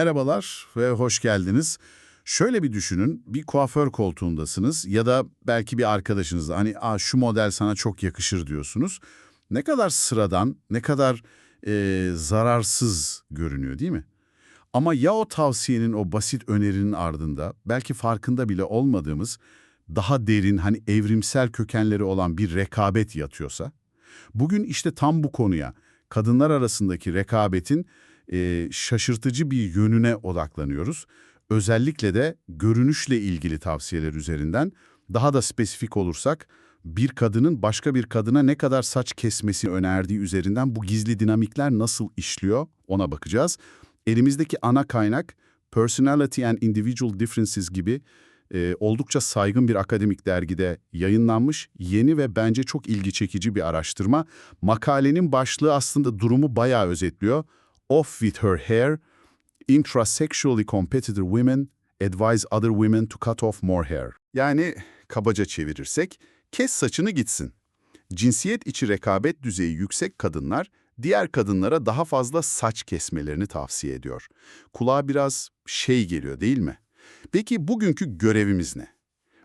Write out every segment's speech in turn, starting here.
Merhabalar ve hoş geldiniz. Şöyle bir düşünün, bir kuaför koltuğundasınız ya da belki bir arkadaşınızla hani Aa, şu model sana çok yakışır diyorsunuz. Ne kadar sıradan, ne kadar e, zararsız görünüyor değil mi? Ama ya o tavsiyenin, o basit önerinin ardında belki farkında bile olmadığımız daha derin, hani evrimsel kökenleri olan bir rekabet yatıyorsa? Bugün işte tam bu konuya, kadınlar arasındaki rekabetin e, şaşırtıcı bir yönüne odaklanıyoruz. Özellikle de görünüşle ilgili tavsiyeler üzerinden daha da spesifik olursak bir kadının başka bir kadına ne kadar saç kesmesi önerdiği üzerinden bu gizli dinamikler nasıl işliyor ona bakacağız. Elimizdeki ana kaynak Personality and Individual Differences gibi e, oldukça saygın bir akademik dergide yayınlanmış yeni ve bence çok ilgi çekici bir araştırma. Makalenin başlığı aslında durumu bayağı özetliyor. Off with her hair, intrasexually competitive women advise other women to cut off more hair. Yani kabaca çevirirsek, kes saçını gitsin. Cinsiyet içi rekabet düzeyi yüksek kadınlar, diğer kadınlara daha fazla saç kesmelerini tavsiye ediyor. Kulağa biraz şey geliyor değil mi? Peki bugünkü görevimiz ne?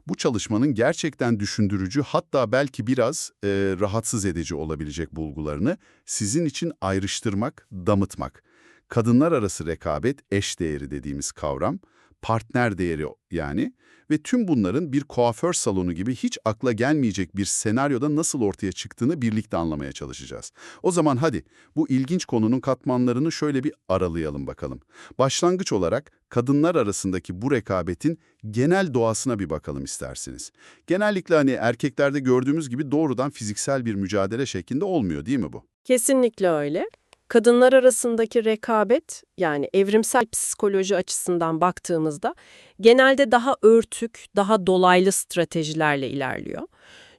Bu çalışmanın gerçekten düşündürücü hatta belki biraz e, rahatsız edici olabilecek bulgularını sizin için ayrıştırmak, damıtmak. Kadınlar arası rekabet, eş değeri dediğimiz kavram, partner değeri yani ve tüm bunların bir kuaför salonu gibi hiç akla gelmeyecek bir senaryoda nasıl ortaya çıktığını birlikte anlamaya çalışacağız. O zaman hadi bu ilginç konunun katmanlarını şöyle bir aralayalım bakalım. Başlangıç olarak kadınlar arasındaki bu rekabetin genel doğasına bir bakalım isterseniz. Genellikle hani erkeklerde gördüğümüz gibi doğrudan fiziksel bir mücadele şeklinde olmuyor değil mi bu? Kesinlikle öyle. Kadınlar arasındaki rekabet yani evrimsel psikoloji açısından baktığımızda genelde daha örtük, daha dolaylı stratejilerle ilerliyor.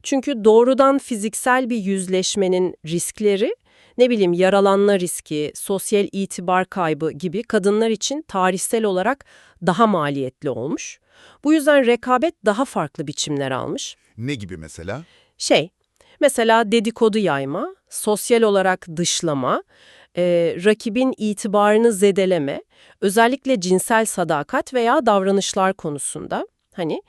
Çünkü doğrudan fiziksel bir yüzleşmenin riskleri, ne bileyim yaralanma riski, sosyal itibar kaybı gibi kadınlar için tarihsel olarak daha maliyetli olmuş. Bu yüzden rekabet daha farklı biçimler almış. Ne gibi mesela? Şey, mesela dedikodu yayma, sosyal olarak dışlama, e, rakibin itibarını zedeleme, özellikle cinsel sadakat veya davranışlar konusunda. Hani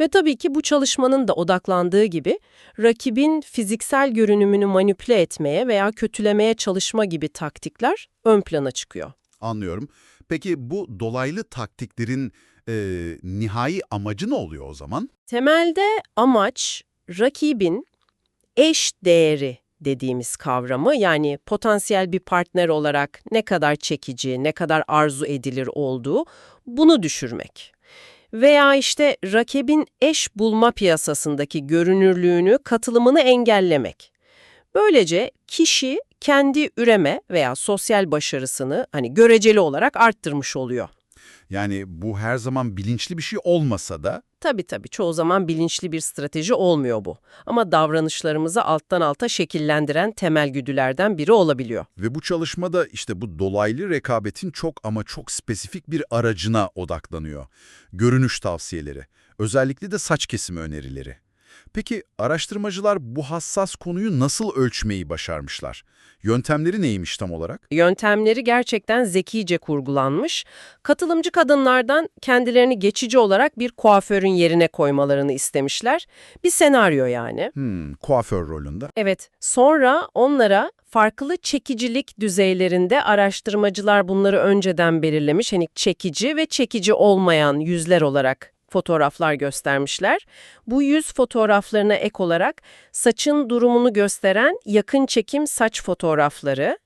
ve tabii ki bu çalışmanın da odaklandığı gibi rakibin fiziksel görünümünü manipüle etmeye veya kötülemeye çalışma gibi taktikler ön plana çıkıyor. Anlıyorum. Peki bu dolaylı taktiklerin e, nihai amacı ne oluyor o zaman? Temelde amaç rakibin eş değeri dediğimiz kavramı yani potansiyel bir partner olarak ne kadar çekici, ne kadar arzu edilir olduğu bunu düşürmek. Veya işte rakibin eş bulma piyasasındaki görünürlüğünü, katılımını engellemek. Böylece kişi kendi üreme veya sosyal başarısını hani göreceli olarak arttırmış oluyor. Yani bu her zaman bilinçli bir şey olmasa da Tabii tabii çoğu zaman bilinçli bir strateji olmuyor bu. Ama davranışlarımızı alttan alta şekillendiren temel güdülerden biri olabiliyor. ve bu çalışmada işte bu dolaylı rekabetin çok ama çok spesifik bir aracına odaklanıyor. Görünüş tavsiyeleri, özellikle de saç kesimi önerileri. Peki araştırmacılar bu hassas konuyu nasıl ölçmeyi başarmışlar? Yöntemleri neymiş tam olarak? Yöntemleri gerçekten zekice kurgulanmış. Katılımcı kadınlardan kendilerini geçici olarak bir kuaförün yerine koymalarını istemişler. Bir senaryo yani. Hmm, kuaför rolünde. Evet, sonra onlara farklı çekicilik düzeylerinde araştırmacılar bunları önceden belirlemiş. Hani çekici ve çekici olmayan yüzler olarak fotoğraflar göstermişler. Bu yüz fotoğraflarına ek olarak saçın durumunu gösteren yakın çekim saç fotoğrafları,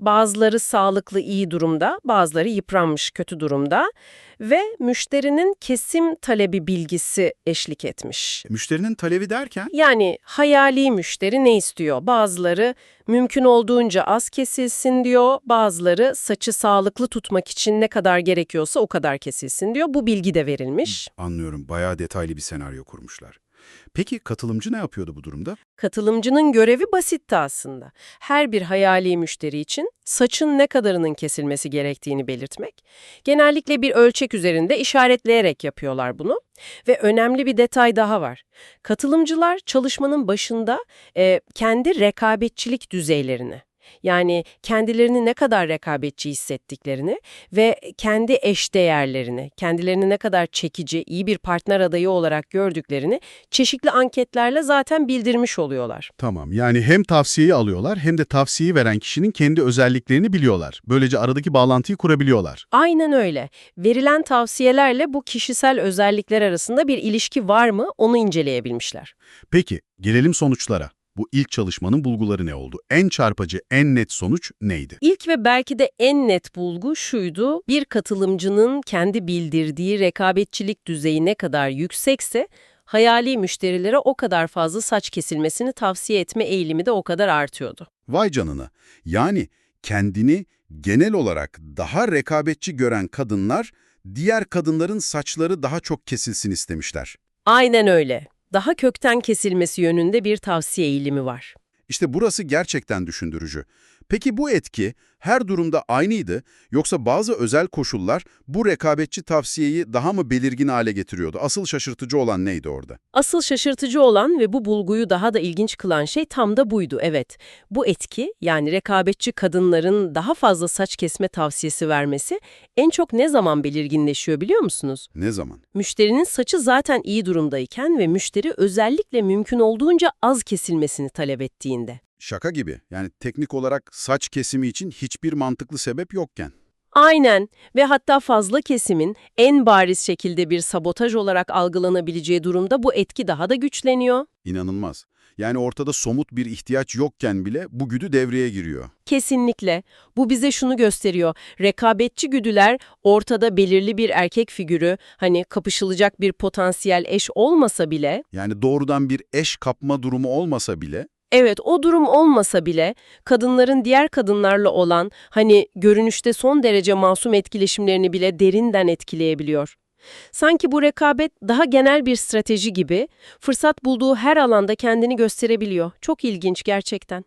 bazıları sağlıklı iyi durumda, bazıları yıpranmış kötü durumda ve müşterinin kesim talebi bilgisi eşlik etmiş. Müşterinin talebi derken? Yani hayali müşteri ne istiyor? Bazıları mümkün olduğunca az kesilsin diyor, bazıları saçı sağlıklı tutmak için ne kadar gerekiyorsa o kadar kesilsin diyor. Bu bilgi de verilmiş. Anlıyorum, bayağı detaylı bir senaryo kurmuşlar. Peki katılımcı ne yapıyordu bu durumda? Katılımcının görevi basitti aslında. Her bir hayali müşteri için saçın ne kadarının kesilmesi gerektiğini belirtmek. Genellikle bir ölçek üzerinde işaretleyerek yapıyorlar bunu. Ve önemli bir detay daha var. Katılımcılar çalışmanın başında e, kendi rekabetçilik düzeylerini, Yani kendilerini ne kadar rekabetçi hissettiklerini ve kendi eşdeğerlerini, kendilerini ne kadar çekici, iyi bir partner adayı olarak gördüklerini çeşitli anketlerle zaten bildirmiş oluyorlar. Tamam yani hem tavsiyeyi alıyorlar hem de tavsiyeyi veren kişinin kendi özelliklerini biliyorlar. Böylece aradaki bağlantıyı kurabiliyorlar. Aynen öyle. Verilen tavsiyelerle bu kişisel özellikler arasında bir ilişki var mı onu inceleyebilmişler. Peki gelelim sonuçlara. Bu ilk çalışmanın bulguları ne oldu? En çarpıcı, en net sonuç neydi? İlk ve belki de en net bulgu şuydu. Bir katılımcının kendi bildirdiği rekabetçilik düzeyi ne kadar yüksekse hayali müşterilere o kadar fazla saç kesilmesini tavsiye etme eğilimi de o kadar artıyordu. Vay canına. Yani kendini genel olarak daha rekabetçi gören kadınlar, diğer kadınların saçları daha çok kesilsin istemişler. Aynen öyle. Daha kökten kesilmesi yönünde bir tavsiye eğilimi var. İşte burası gerçekten düşündürücü. Peki bu etki her durumda aynıydı yoksa bazı özel koşullar bu rekabetçi tavsiyeyi daha mı belirgin hale getiriyordu? Asıl şaşırtıcı olan neydi orada? Asıl şaşırtıcı olan ve bu bulguyu daha da ilginç kılan şey tam da buydu, evet. Bu etki, yani rekabetçi kadınların daha fazla saç kesme tavsiyesi vermesi en çok ne zaman belirginleşiyor biliyor musunuz? Ne zaman? Müşterinin saçı zaten iyi durumdayken ve müşteri özellikle mümkün olduğunca az kesilmesini talep ettiğinde. Şaka gibi. Yani teknik olarak saç kesimi için hiçbir mantıklı sebep yokken. Aynen ve hatta fazla kesimin en bariz şekilde bir sabotaj olarak algılanabileceği durumda bu etki daha da güçleniyor. İnanılmaz. Yani ortada somut bir ihtiyaç yokken bile bu güdü devreye giriyor. Kesinlikle. Bu bize şunu gösteriyor. Rekabetçi güdüler ortada belirli bir erkek figürü, hani kapışılacak bir potansiyel eş olmasa bile, Yani doğrudan bir eş kapma durumu olmasa bile evet o durum olmasa bile kadınların diğer kadınlarla olan hani görünüşte son derece masum etkileşimlerini bile derinden etkileyebiliyor. Sanki bu rekabet daha genel bir strateji gibi fırsat bulduğu her alanda kendini gösterebiliyor. Çok ilginç gerçekten.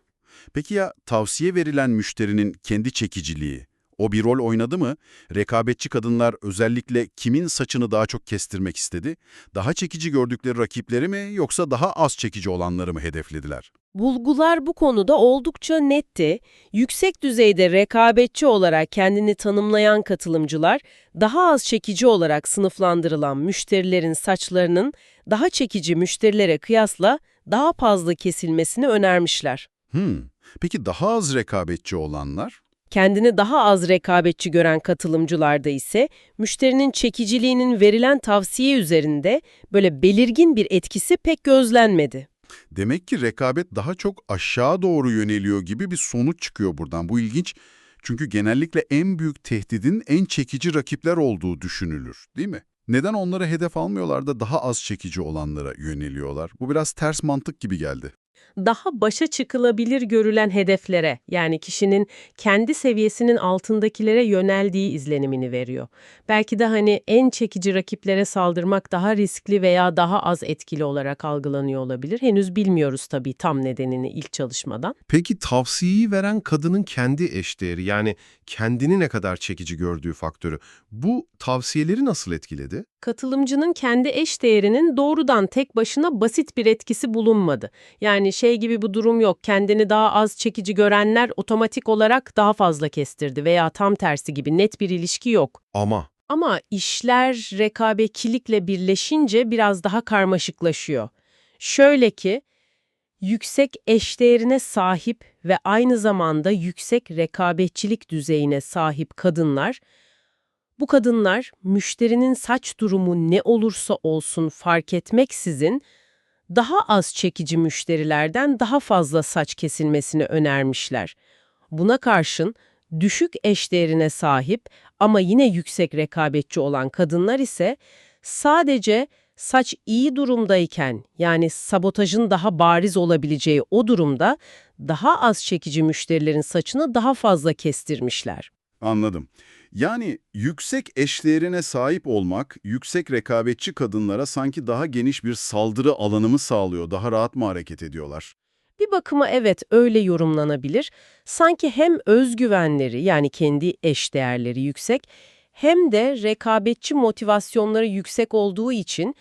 Peki ya tavsiye verilen müşterinin kendi çekiciliği? O bir rol oynadı mı? Rekabetçi kadınlar özellikle kimin saçını daha çok kestirmek istedi? Daha çekici gördükleri rakipleri mi yoksa daha az çekici olanları mı hedeflediler? Bulgular bu konuda oldukça netti. Yüksek düzeyde rekabetçi olarak kendini tanımlayan katılımcılar, daha az çekici olarak sınıflandırılan müşterilerin saçlarının daha çekici müşterilere kıyasla daha fazla kesilmesini önermişler. Hmm. Peki daha az rekabetçi olanlar? Kendini daha az rekabetçi gören katılımcılarda ise müşterinin çekiciliğinin verilen tavsiye üzerinde böyle belirgin bir etkisi pek gözlenmedi. Demek ki rekabet daha çok aşağı doğru yöneliyor gibi bir sonuç çıkıyor buradan. Bu ilginç. Çünkü genellikle en büyük tehdidin en çekici rakipler olduğu düşünülür, değil mi? Neden onları hedef almıyorlar da daha az çekici olanlara yöneliyorlar? Bu biraz ters mantık gibi geldi. Daha başa çıkılabilir görülen hedeflere yani kişinin kendi seviyesinin altındakilere yöneldiği izlenimini veriyor. Belki de hani en çekici rakiplere saldırmak daha riskli veya daha az etkili olarak algılanıyor olabilir. Henüz bilmiyoruz tabii tam nedenini ilk çalışmadan. Peki tavsiyeyi veren kadının kendi eşdeğeri yani kendini ne kadar çekici gördüğü faktörü bu tavsiyeleri nasıl etkiledi? Katılımcının kendi eş değerinin doğrudan tek başına basit bir etkisi bulunmadı. Yani şey gibi bir durum yok. Kendini daha az çekici görenler otomatik olarak daha fazla kestirdi veya tam tersi gibi net bir ilişki yok. Ama Ama işler rekabetçilikle birleşince biraz daha karmaşıklaşıyor. Şöyle ki, yüksek eşdeğerine sahip ve aynı zamanda yüksek rekabetçilik düzeyine sahip kadınlar, bu kadınlar müşterinin saç durumu ne olursa olsun fark etmeksizin daha az çekici müşterilerden daha fazla saç kesilmesini önermişler. Buna karşın düşük eşdeğerine sahip ama yine yüksek rekabetçi olan kadınlar ise sadece saç iyi durumdayken yani sabotajın daha bariz olabileceği o durumda daha az çekici müşterilerin saçını daha fazla kestirmişler. Anladım. Yani yüksek eşlerine sahip olmak, yüksek rekabetçi kadınlara sanki daha geniş bir saldırı alanı mı sağlıyor, daha rahat mı hareket ediyorlar? Bir bakıma evet öyle yorumlanabilir. Sanki hem özgüvenleri yani kendi eşdeğerleri yüksek hem de rekabetçi motivasyonları yüksek olduğu için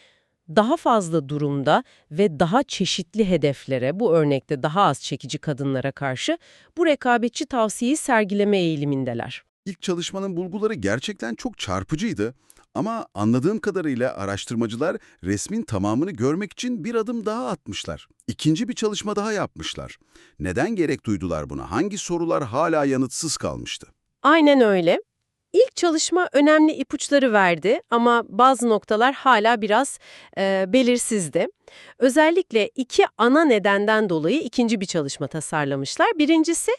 daha fazla durumda ve daha çeşitli hedeflere, bu örnekte daha az çekici kadınlara karşı bu rekabetçi tavsiyeyi sergileme eğilimindeler. İlk çalışmanın bulguları gerçekten çok çarpıcıydı. Ama anladığım kadarıyla araştırmacılar resmin tamamını görmek için bir adım daha atmışlar. İkinci bir çalışma daha yapmışlar. Neden gerek duydular buna? Hangi sorular hala yanıtsız kalmıştı? Aynen öyle. İlk çalışma önemli ipuçları verdi ama bazı noktalar hala biraz e, belirsizdi. Özellikle iki ana nedenden dolayı ikinci bir çalışma tasarlamışlar. Birincisi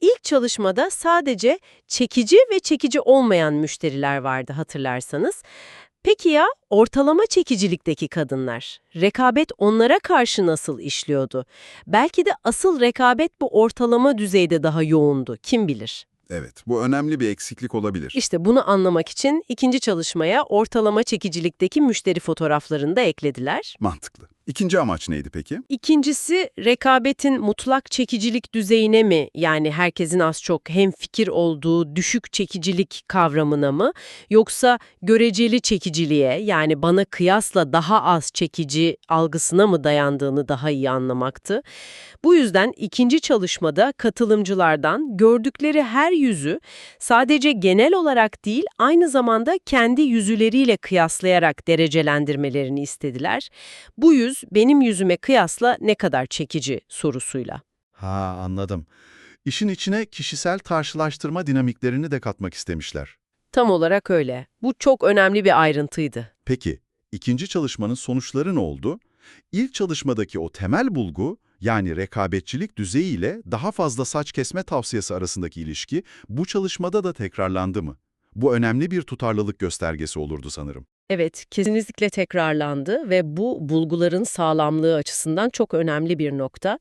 ilk çalışmada sadece çekici ve çekici olmayan müşteriler vardı hatırlarsanız. Peki ya ortalama çekicilikteki kadınlar? Rekabet onlara karşı nasıl işliyordu? Belki de asıl rekabet bu ortalama düzeyde daha yoğundu, kim bilir? Evet, bu önemli bir eksiklik olabilir. İşte bunu anlamak için ikinci çalışmaya ortalama çekicilikteki müşteri fotoğraflarını da eklediler. Mantıklı. İkinci amaç neydi peki? İkincisi rekabetin mutlak çekicilik düzeyine mi yani herkesin az çok hemfikir olduğu düşük çekicilik kavramına mı yoksa göreceli çekiciliğe yani bana kıyasla daha az çekici algısına mı dayandığını daha iyi anlamaktı. Bu yüzden ikinci çalışmada katılımcılardan gördükleri her yüzü sadece genel olarak değil aynı zamanda kendi yüzüleriyle kıyaslayarak derecelendirmelerini istediler. Bu yüz benim yüzüme kıyasla ne kadar çekici sorusuyla. Ha anladım. İşin içine kişisel karşılaştırma dinamiklerini de katmak istemişler. Tam olarak öyle. Bu çok önemli bir ayrıntıydı. Peki, ikinci çalışmanın sonuçları ne oldu? İlk çalışmadaki o temel bulgu, yani rekabetçilik düzeyi ile daha fazla saç kesme tavsiyesi arasındaki ilişki bu çalışmada da tekrarlandı mı? Bu önemli bir tutarlılık göstergesi olurdu sanırım. Evet, kesinlikle tekrarlandı ve bu bulguların sağlamlığı açısından çok önemli bir nokta.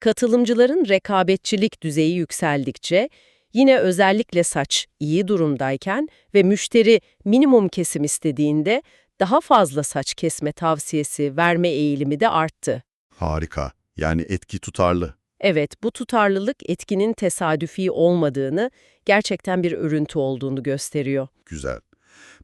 Katılımcıların rekabetçilik düzeyi yükseldikçe, yine özellikle saç iyi durumdayken ve müşteri minimum kesim istediğinde daha fazla saç kesme tavsiyesi verme eğilimi de arttı. Harika. Yani etki tutarlı. Evet, bu tutarlılık etkinin tesadüfi olmadığını, gerçekten bir örüntü olduğunu gösteriyor. Güzel.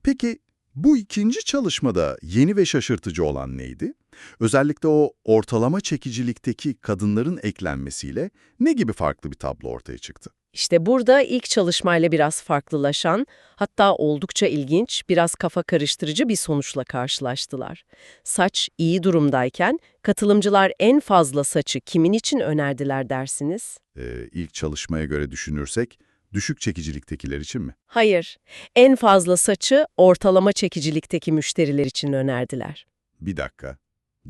Peki bu ikinci çalışmada yeni ve şaşırtıcı olan neydi? Özellikle o ortalama çekicilikteki kadınların eklenmesiyle ne gibi farklı bir tablo ortaya çıktı? İşte burada ilk çalışmayla biraz farklılaşan, hatta oldukça ilginç, biraz kafa karıştırıcı bir sonuçla karşılaştılar. Saç iyi durumdayken katılımcılar en fazla saçı kimin için önerdiler dersiniz? Ee, ilk çalışmaya göre düşünürsek düşük çekiciliktekiler için mi? Hayır, en fazla saçı ortalama çekicilikteki müşteriler için önerdiler. Bir dakika.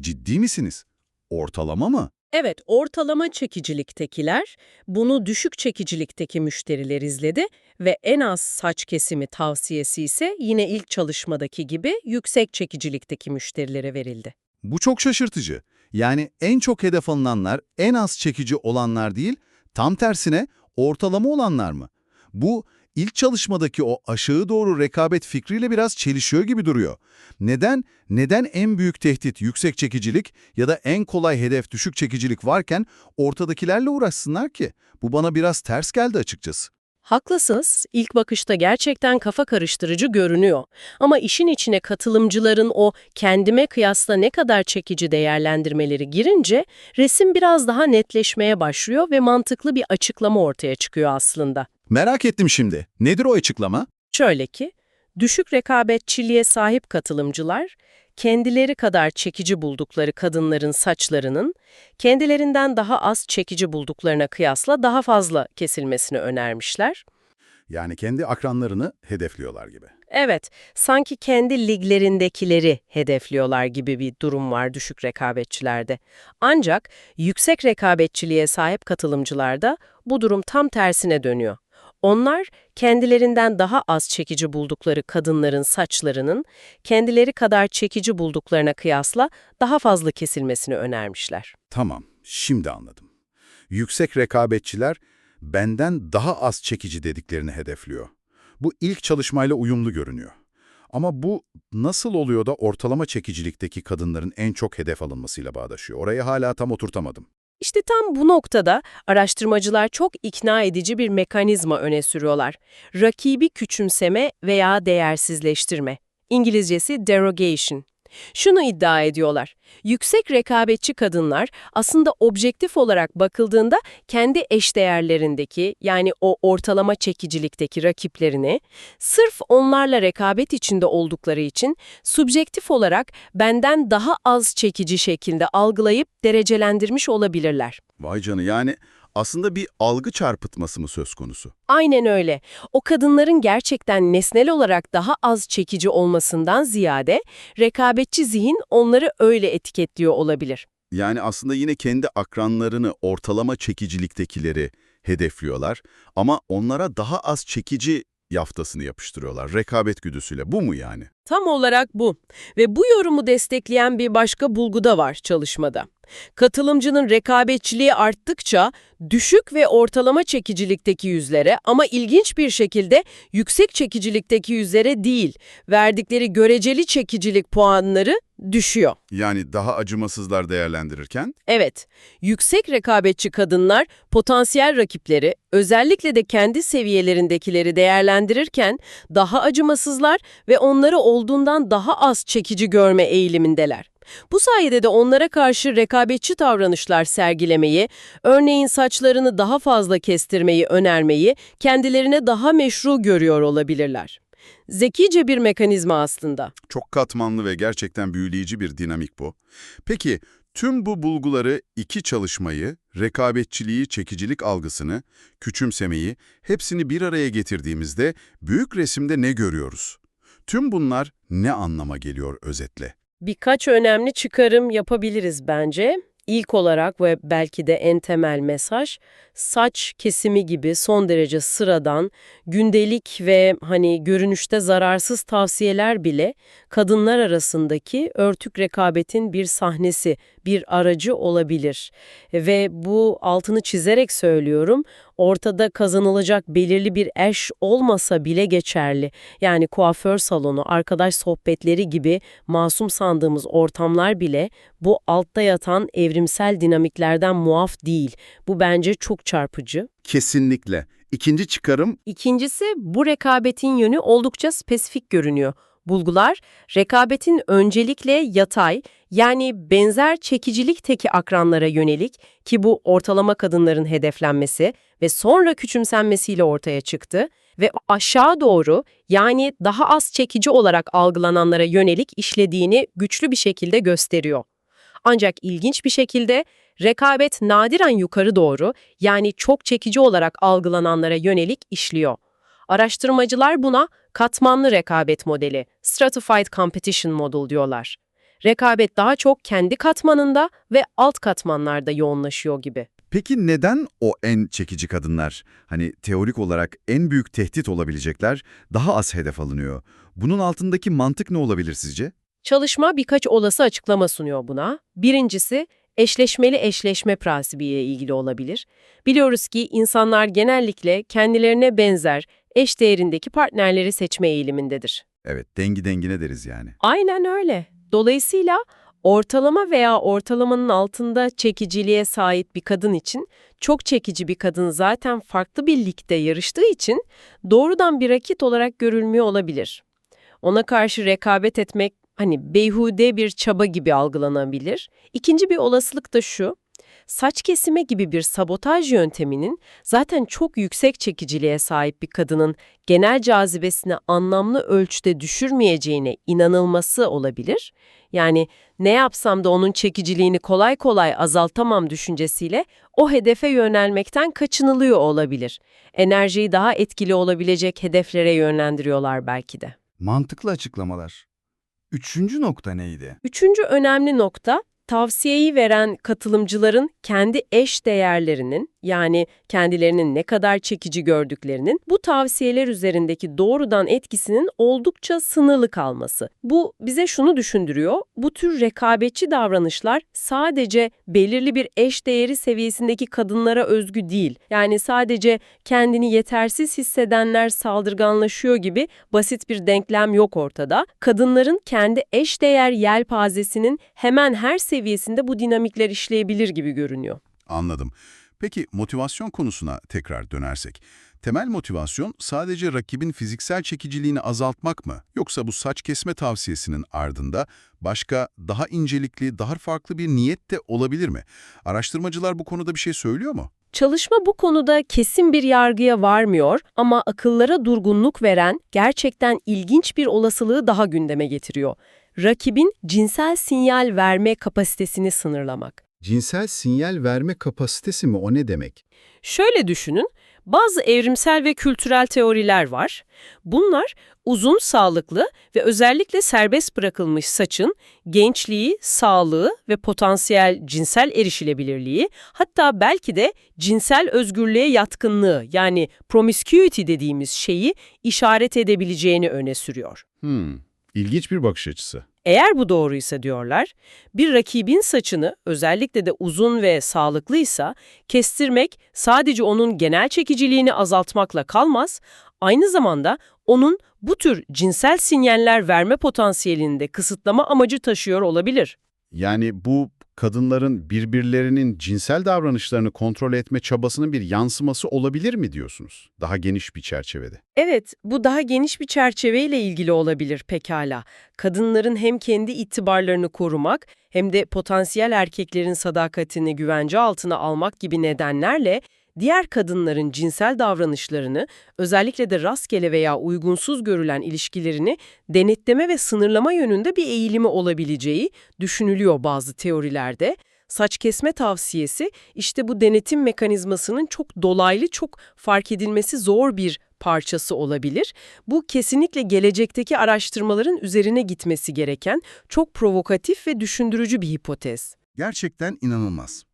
Ciddi misiniz? Ortalama mı? Evet, ortalama çekiciliktekiler bunu düşük çekicilikteki müşteriler izledi ve en az saç kesimi tavsiyesi ise yine ilk çalışmadaki gibi yüksek çekicilikteki müşterilere verildi. Bu çok şaşırtıcı. Yani en çok hedef alınanlar en az çekici olanlar değil, tam tersine ortalama olanlar mı? Bu ilk çalışmadaki o aşağı doğru rekabet fikriyle biraz çelişiyor gibi duruyor. Neden? Neden en büyük tehdit yüksek çekicilik ya da en kolay hedef düşük çekicilik varken ortadakilerle uğraşsınlar ki? Bu bana biraz ters geldi açıkçası. Haklısınız, ilk bakışta gerçekten kafa karıştırıcı görünüyor. Ama işin içine katılımcıların o kendime kıyasla ne kadar çekici değerlendirmeleri girince resim biraz daha netleşmeye başlıyor ve mantıklı bir açıklama ortaya çıkıyor aslında. Merak ettim şimdi. Nedir o açıklama? Şöyle ki, düşük rekabetçiliğe sahip katılımcılar, kendileri kadar çekici buldukları kadınların saçlarının, kendilerinden daha az çekici bulduklarına kıyasla daha fazla kesilmesini önermişler. Yani kendi akranlarını hedefliyorlar gibi. Evet, sanki kendi liglerindekileri hedefliyorlar gibi bir durum var düşük rekabetçilerde. Ancak yüksek rekabetçiliğe sahip katılımcılarda bu durum tam tersine dönüyor. Onlar kendilerinden daha az çekici buldukları kadınların saçlarının kendileri kadar çekici bulduklarına kıyasla daha fazla kesilmesini önermişler. Tamam, şimdi anladım. Yüksek rekabetçiler benden daha az çekici dediklerini hedefliyor. Bu ilk çalışmayla uyumlu görünüyor. Ama bu nasıl oluyor da ortalama çekicilikteki kadınların en çok hedef alınmasıyla bağdaşıyor? Orayı hala tam oturtamadım. İşte tam bu noktada araştırmacılar çok ikna edici bir mekanizma öne sürüyorlar. Rakibi küçümseme veya değersizleştirme. İngilizcesi derogation. Şunu iddia ediyorlar. Yüksek rekabetçi kadınlar aslında objektif olarak bakıldığında kendi eşdeğerlerindeki yani o ortalama çekicilikteki rakiplerini sırf onlarla rekabet içinde oldukları için subjektif olarak benden daha az çekici şekilde algılayıp derecelendirmiş olabilirler. Vay canı yani aslında bir algı çarpıtması mı söz konusu? Aynen öyle. O kadınların gerçekten nesnel olarak daha az çekici olmasından ziyade rekabetçi zihin onları öyle etiketliyor olabilir. Yani aslında yine kendi akranlarını ortalama çekiciliktekileri hedefliyorlar ama onlara daha az çekici yaftasını yapıştırıyorlar rekabet güdüsüyle. Bu mu yani? Tam olarak bu. Ve bu yorumu destekleyen bir başka bulgu da var çalışmada. Katılımcının rekabetçiliği arttıkça düşük ve ortalama çekicilikteki yüzlere ama ilginç bir şekilde yüksek çekicilikteki yüzlere değil, verdikleri göreceli çekicilik puanları düşüyor. Yani daha acımasızlar değerlendirirken Evet, yüksek rekabetçi kadınlar potansiyel rakipleri, özellikle de kendi seviyelerindekileri değerlendirirken daha acımasızlar ve onları olduğundan daha az çekici görme eğilimindeler. Bu sayede de onlara karşı rekabetçi davranışlar sergilemeyi, örneğin saçlarını daha fazla kestirmeyi önermeyi kendilerine daha meşru görüyor olabilirler. Zekice bir mekanizma aslında. çok katmanlı ve gerçekten büyüleyici bir dinamik bu. Peki tüm bu bulguları, iki çalışmayı, rekabetçiliği, çekicilik algısını, küçümsemeyi, hepsini bir araya getirdiğimizde büyük resimde ne görüyoruz? Tüm bunlar ne anlama geliyor özetle? Birkaç önemli çıkarım yapabiliriz bence. İlk olarak ve belki de en temel mesaj, saç kesimi gibi son derece sıradan, gündelik ve hani görünüşte zararsız tavsiyeler bile kadınlar arasındaki örtük rekabetin bir sahnesi, bir aracı olabilir. Ve bu altını çizerek söylüyorum, ortada kazanılacak belirli bir eş olmasa bile geçerli. Yani kuaför salonu, arkadaş sohbetleri gibi masum sandığımız ortamlar bile bu altta yatan evrimsel dinamiklerden muaf değil. Bu bence çok çarpıcı. Kesinlikle. İkinci çıkarım İkincisi bu rekabetin yönü oldukça spesifik görünüyor. Bulgular, rekabetin öncelikle yatay yani benzer çekicilikteki akranlara yönelik ki bu ortalama kadınların hedeflenmesi ve sonra küçümsenmesiyle ortaya çıktı ve aşağı doğru yani daha az çekici olarak algılananlara yönelik işlediğini güçlü bir şekilde gösteriyor. Ancak ilginç bir şekilde rekabet nadiren yukarı doğru yani çok çekici olarak algılananlara yönelik işliyor. Araştırmacılar buna katmanlı rekabet modeli, stratified competition model diyorlar. Rekabet daha çok kendi katmanında ve alt katmanlarda yoğunlaşıyor gibi. Peki neden o en çekici kadınlar, hani teorik olarak en büyük tehdit olabilecekler, daha az hedef alınıyor? Bunun altındaki mantık ne olabilir sizce? Çalışma birkaç olası açıklama sunuyor buna. Birincisi, eşleşmeli eşleşme prensibiyle ilgili olabilir. Biliyoruz ki insanlar genellikle kendilerine benzer, eş değerindeki partnerleri seçme eğilimindedir. Evet, dengi dengine deriz yani. Aynen öyle. Dolayısıyla ortalama veya ortalamanın altında çekiciliğe sahip bir kadın için çok çekici bir kadın zaten farklı bir ligde yarıştığı için doğrudan bir rakip olarak görülmüyor olabilir. Ona karşı rekabet etmek hani beyhude bir çaba gibi algılanabilir. İkinci bir olasılık da şu. Saç kesime gibi bir sabotaj yönteminin zaten çok yüksek çekiciliğe sahip bir kadının genel cazibesini anlamlı ölçüde düşürmeyeceğine inanılması olabilir. Yani ne yapsam da onun çekiciliğini kolay kolay azaltamam düşüncesiyle o hedefe yönelmekten kaçınılıyor olabilir. Enerjiyi daha etkili olabilecek hedeflere yönlendiriyorlar belki de. Mantıklı açıklamalar. Üçüncü nokta neydi? Üçüncü önemli nokta, tavsiyeyi veren katılımcıların kendi eş değerlerinin yani kendilerinin ne kadar çekici gördüklerinin bu tavsiyeler üzerindeki doğrudan etkisinin oldukça sınırlı kalması. Bu bize şunu düşündürüyor, bu tür rekabetçi davranışlar sadece belirli bir eş değeri seviyesindeki kadınlara özgü değil. Yani sadece kendini yetersiz hissedenler saldırganlaşıyor gibi basit bir denklem yok ortada. Kadınların kendi eş değer yelpazesinin hemen her seviyesinde bu dinamikler işleyebilir gibi görünüyor. Anladım. Peki motivasyon konusuna tekrar dönersek. Temel motivasyon sadece rakibin fiziksel çekiciliğini azaltmak mı? Yoksa bu saç kesme tavsiyesinin ardında başka, daha incelikli, daha farklı bir niyet de olabilir mi? Araştırmacılar bu konuda bir şey söylüyor mu? Çalışma bu konuda kesin bir yargıya varmıyor ama akıllara durgunluk veren gerçekten ilginç bir olasılığı daha gündeme getiriyor. Rakibin cinsel sinyal verme kapasitesini sınırlamak. Cinsel sinyal verme kapasitesi mi o ne demek? Şöyle düşünün, bazı evrimsel ve kültürel teoriler var. Bunlar uzun, sağlıklı ve özellikle serbest bırakılmış saçın gençliği, sağlığı ve potansiyel cinsel erişilebilirliği, hatta belki de cinsel özgürlüğe yatkınlığı yani promiscuity dediğimiz şeyi işaret edebileceğini öne sürüyor. Hmm, ilginç bir bakış açısı. Eğer bu doğruysa diyorlar, bir rakibin saçını özellikle de uzun ve sağlıklıysa kestirmek sadece onun genel çekiciliğini azaltmakla kalmaz, aynı zamanda onun bu tür cinsel sinyaller verme potansiyelini de kısıtlama amacı taşıyor olabilir. Yani bu kadınların birbirlerinin cinsel davranışlarını kontrol etme çabasının bir yansıması olabilir mi diyorsunuz? Daha geniş bir çerçevede. Evet, bu daha geniş bir çerçeveyle ilgili olabilir pekala. Kadınların hem kendi itibarlarını korumak hem de potansiyel erkeklerin sadakatini güvence altına almak gibi nedenlerle diğer kadınların cinsel davranışlarını, özellikle de rastgele veya uygunsuz görülen ilişkilerini denetleme ve sınırlama yönünde bir eğilimi olabileceği düşünülüyor bazı teorilerde. Saç kesme tavsiyesi işte bu denetim mekanizmasının çok dolaylı, çok fark edilmesi zor bir parçası olabilir. Bu kesinlikle gelecekteki araştırmaların üzerine gitmesi gereken çok provokatif ve düşündürücü bir hipotez. Gerçekten inanılmaz.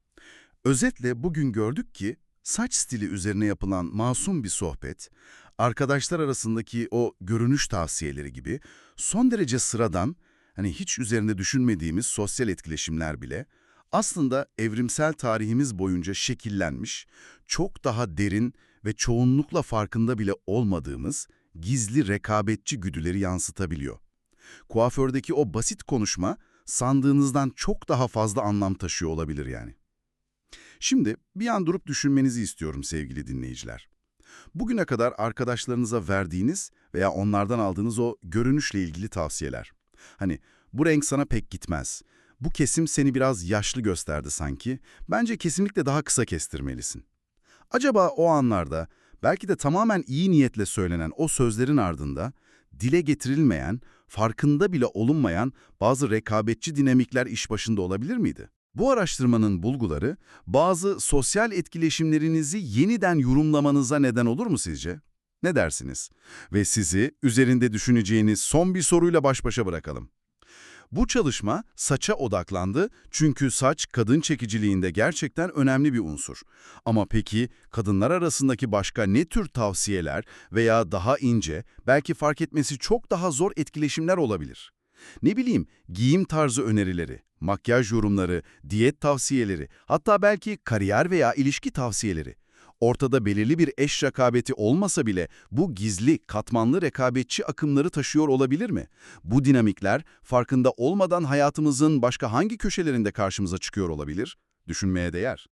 Özetle bugün gördük ki saç stili üzerine yapılan masum bir sohbet, arkadaşlar arasındaki o görünüş tavsiyeleri gibi son derece sıradan, hani hiç üzerinde düşünmediğimiz sosyal etkileşimler bile aslında evrimsel tarihimiz boyunca şekillenmiş, çok daha derin ve çoğunlukla farkında bile olmadığımız gizli rekabetçi güdüleri yansıtabiliyor. Kuafördeki o basit konuşma sandığınızdan çok daha fazla anlam taşıyor olabilir yani. Şimdi bir an durup düşünmenizi istiyorum sevgili dinleyiciler. Bugüne kadar arkadaşlarınıza verdiğiniz veya onlardan aldığınız o görünüşle ilgili tavsiyeler. Hani bu renk sana pek gitmez, bu kesim seni biraz yaşlı gösterdi sanki, bence kesinlikle daha kısa kestirmelisin. Acaba o anlarda belki de tamamen iyi niyetle söylenen o sözlerin ardında dile getirilmeyen, farkında bile olunmayan bazı rekabetçi dinamikler iş başında olabilir miydi? Bu araştırmanın bulguları bazı sosyal etkileşimlerinizi yeniden yorumlamanıza neden olur mu sizce? Ne dersiniz? Ve sizi üzerinde düşüneceğiniz son bir soruyla baş başa bırakalım. Bu çalışma saça odaklandı çünkü saç kadın çekiciliğinde gerçekten önemli bir unsur. Ama peki kadınlar arasındaki başka ne tür tavsiyeler veya daha ince, belki fark etmesi çok daha zor etkileşimler olabilir? Ne bileyim, giyim tarzı önerileri, makyaj yorumları, diyet tavsiyeleri, hatta belki kariyer veya ilişki tavsiyeleri. Ortada belirli bir eş rekabeti olmasa bile bu gizli, katmanlı rekabetçi akımları taşıyor olabilir mi? Bu dinamikler farkında olmadan hayatımızın başka hangi köşelerinde karşımıza çıkıyor olabilir? Düşünmeye değer.